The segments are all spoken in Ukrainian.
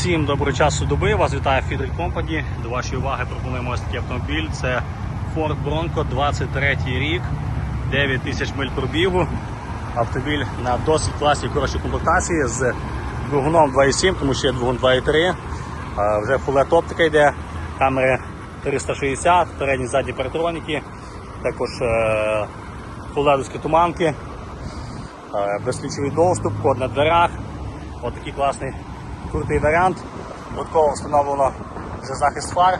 Всім доброго часу доби. Вас вітає Фідель Company. До вашої уваги пропонуємо ось такий автомобіль. Це Ford Bronco 23 рік, 9 тисяч миль пробігу. Автомобіль на досить класній хорошій комплектації з двигуном 2.7, тому що є двигун 2.3. Вже фулет оптика йде, камери 360, передні задні паратроніки, також фуледовські туманки, е, безключовий доступ, код на дверях. Ось такий класний крутий варіант. Додатково встановлено вже захист фар.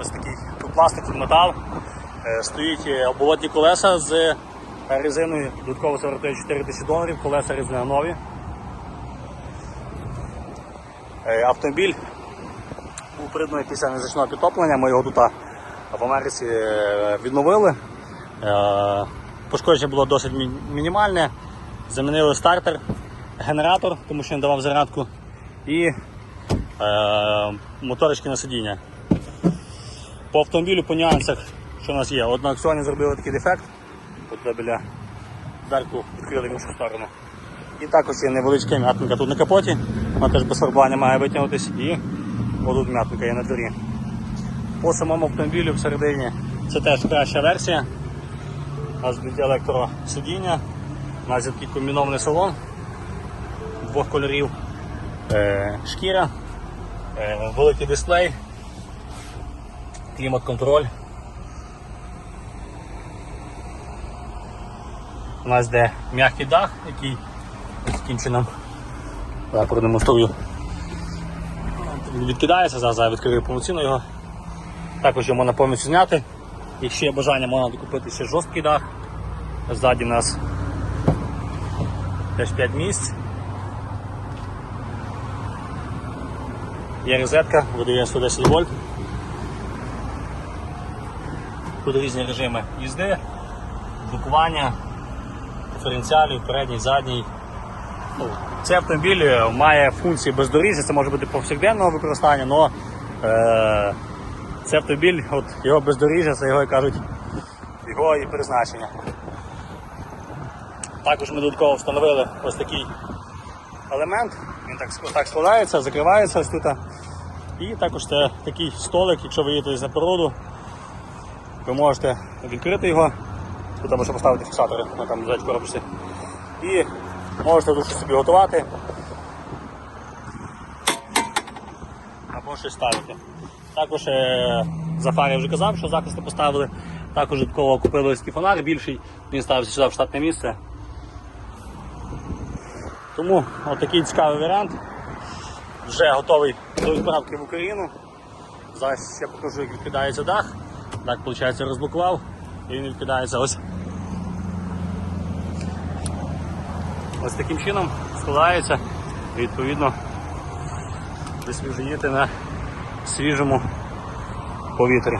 Ось такий пластик, тут метал. Е, Стоїть е, оболотні колеса з резиною, додатково це вартує 4 тисячі доларів, колеса резина нові. Е, Автомобіль був придбаний після незначного підтоплення. Ми його тут в Америці відновили. Пошкодження було досить мінімальне. Замінили стартер, генератор, тому що не давав зарядку, і е, моторички на сидіння. По автомобілю по нюансах, що у нас є, от на зробили такий дефект, от біля дверку відкрили в іншу сторону. І також є невеличка м'ятника тут на капоті, вона теж без фарбування має витягнутися і отут м'ятника є на дворі. По самому автомобілю всередині це теж краща версія. У нас буде електросидіння, у нас є такий комбінований салон двох кольорів, шкіра, е, великий дисплей, клімат-контроль. У нас йде м'який дах, який таким я продемонструю. Він Відкидається, зараз я відкрию повноцінно його. Також його можна повністю зняти. Якщо є бажання, можна докупити ще жорсткий дах. Ззаді у нас теж 5 місць. Є розетка, видає 110 вольт. Тут різні режими їзди, блокування, диференціалів, передній, задній. Ну, цей автомобіль е, має функції бездоріжжя, це може бути повсякденного використання, але е, цей автомобіль, от його бездоріжжя, це його, як кажуть, його і призначення. Також ми додатково встановили ось такий елемент, він так, так складається, закривається ось тут. І також це такий столик, якщо ви їдете на природу, ви можете відкрити його, тут можна поставити фіксатори, ну, там лежать коробці. І можете тут собі готувати. Або щось ставити. Також е, за фари я вже казав, що захисти поставили. Також додатково купили фонар більший, він ставився сюди в штатне місце. Тому отакий цікавий варіант. Вже готовий до відправки в Україну. Зараз я покажу, як відкидається дах. Так, виходить, розблокував і він відкидається ось. Ось таким чином складається. І, Відповідно, ви на свіжому повітрі.